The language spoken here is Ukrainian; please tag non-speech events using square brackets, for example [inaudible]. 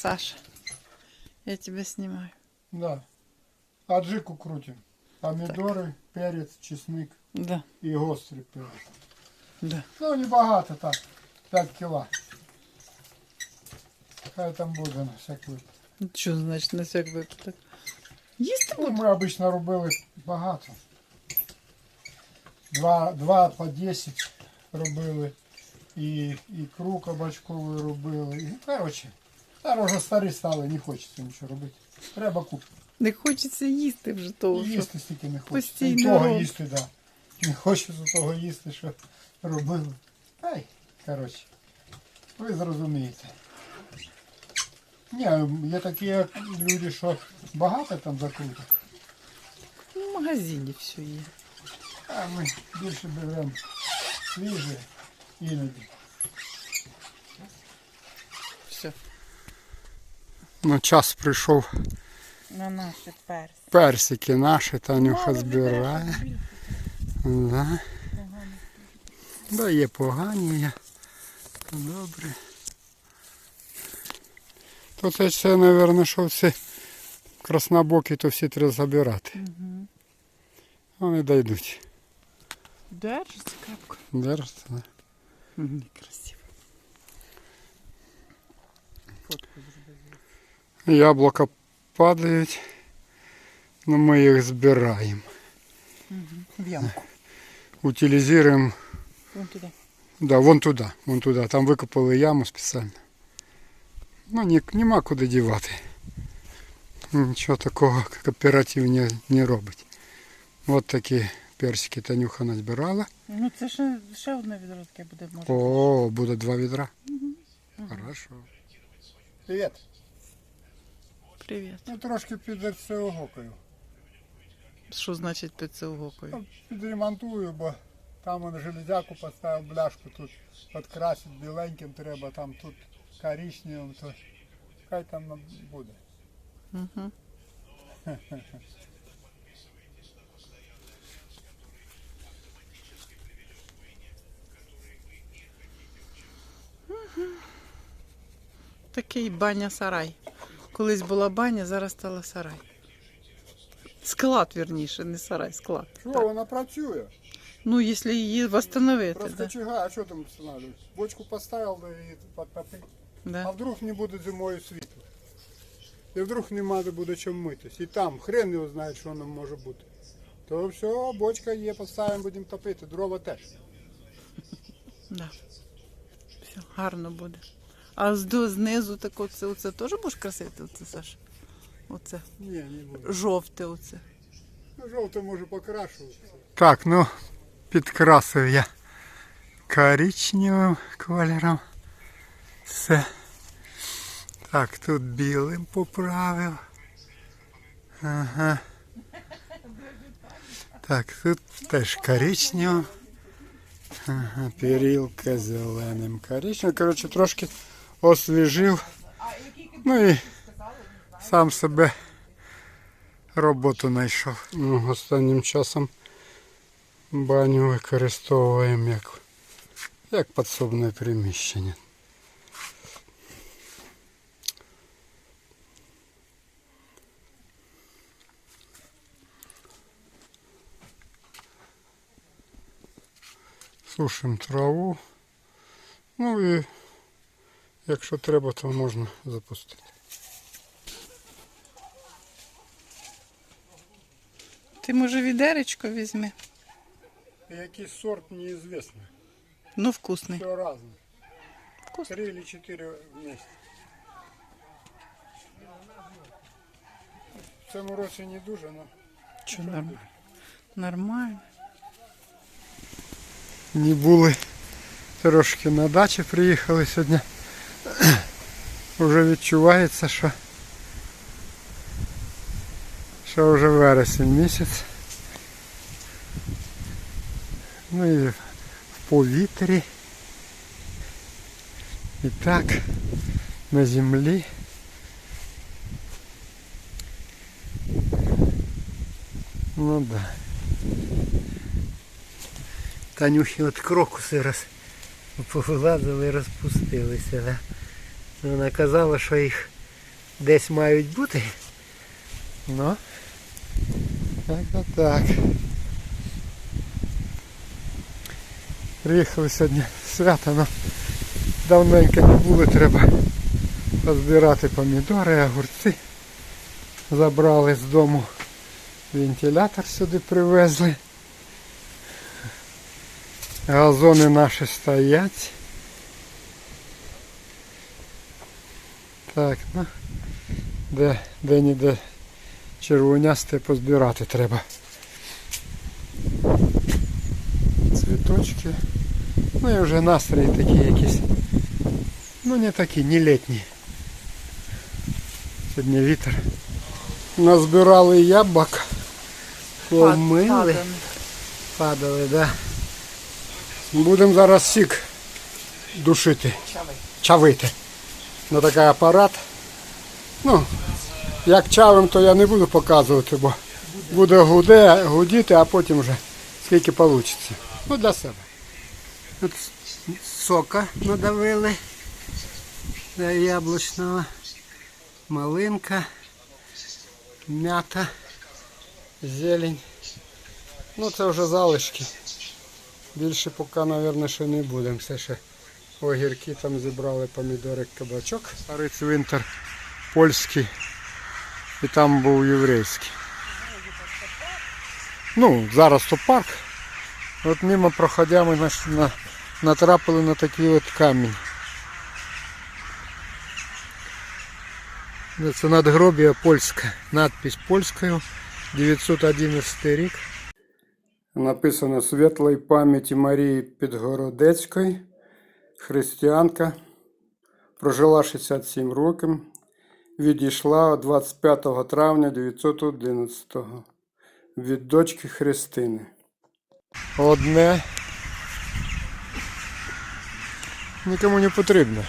Саша, я тебя снимаю. Да. Аджику крутим. Помідори, перець, чесник Да, і гострий перець. да. Ну, небагато так. 5 кіла. Хай там буде на всяк випадок. Що значить на всяк випадок? Їсти Ну, буду. ми обично робили багато. Два, два по 10 робили. І, і кру кабачковий робили. І, коротше, зараз вже старі стали, не хочеться нічого робити. Треба купити. Не хочеться їсти вже того. Що- їсти стільки не хочеться. І того роб- їсти, да. Не хочеться того їсти, що робили. Ай, коротше. Ви зрозумієте. Ні, є такі люди, що багато там закруток. Ну, В магазині все є. А ми більше беремо свіже іноді. Все. Ну, час прийшов На наші перси. персики наші, Танюха збирає. Да. Да, є погані, є добре. То це, мабуть, що всі краснобокі, то всі треба забирати. Угу. Вони дійдуть. Держиться крепко. Держаться, да. Угу. Красиво. Фотку. Яблука падають, але ми їх збираємо. В ямку. Утилізуємо Вон туди. Да, вон туди, вон туди. Там викопали яму спеціально. Ну, ні, нема куди дівати. Нічого такого кооператив не, не робить. От такі персики Танюха назбирала. Ну це ще, ще одне відро таке буде може. О, буде два відра. Хорошо. Привіт. Привіт. Ну трошки під цеогокою. Що значить під це угокою? Підремонтую, бо там он железяку поставив бляшку, тут підкрасити біленьким треба, там тут коричневим, то хай там буде. Угу. Такий баня-сарай. Колись була баня, зараз стала сарай. Склад, вірніше, не сарай, склад. Що, вона працює? Ну, якщо її встановити, Просто да. чага, а що там встановлюють? Бочку поставив да і підтопив. А Да. вдруг не буде зимою світла? І вдруг нема де буде чим митись. І там хрен його знає, що нам може бути. То все, бочка є, поставимо, будемо топити, дрова теж. [laughs] Да. Все, гарно буде. А з- знизу так оце, оце теж будеш красити, оце, Саша? Оце. Ні, не буде. Жовте оце. Ну, жовте може покрашуватися. Так, ну, підкрасив я коричневим кольором. Все. Так, тут білим поправив. Ага. Так, тут теж коричневим. Ага, перілка зеленим коричневим. Коротше, трошки освіжив. Ну і сам себе роботу знайшов. Ну, останнім часом баню використовуємо як, як підсобне приміщення. Сушимо траву. Ну і якщо треба, то можна запустити. Ти може відеречко візьми. Який сорт неизвестно. Ну, вкусний. Все разное. Вкусний. Три или четыре вместе. В цьому році не дуже, но Що нормально? Нормально. не були. Трошки на дачі приїхали сьогодні. Вже відчувається, що, що вже вересень місяць. Ну і в повітрі. І так, на землі. Ну да. Танюхи от крокуси роз... повилазили і розпустилися. Да? Вона казала, що їх десь мають бути. Ну, так то так. Приїхали сьогодні свято, але давненько не було, треба позбирати помідори, огурці. Забрали з дому вентилятор сюди привезли. Газони наші стоять. Так, ну, де, де ніде червонясте позбирати треба. Цвіточки. Ну і вже настрої такі якісь. Ну не такі, не літні. Сьогодні вітер. Назбирали яблок. Помили. Падане. Падали, да. Будемо зараз сік душити. Чавити. На такий апарат. Ну, як чавим, то я не буду показувати, бо буде гуде, гудіти, а потім вже скільки вийде. Ну, для себе. Тут сока надавили для яблучного, малинка, м'ята, зелень. Ну це вже залишки. Більше поки, мабуть, ще не будемо. Все ще огірки там зібрали, помідори, кабачок. Старий цвинтар польський. І там був єврейський. Ну, зараз то парк. От мимо проходя ми натрапили на такий от камінь. Це надгробія польська. Надпись польською. 911 рік. Написано світлої пам'яті Марії Підгородецької, християнка, прожила 67 років, відійшла 25 травня 911 від дочки Христини. Одне нікому не потрібно.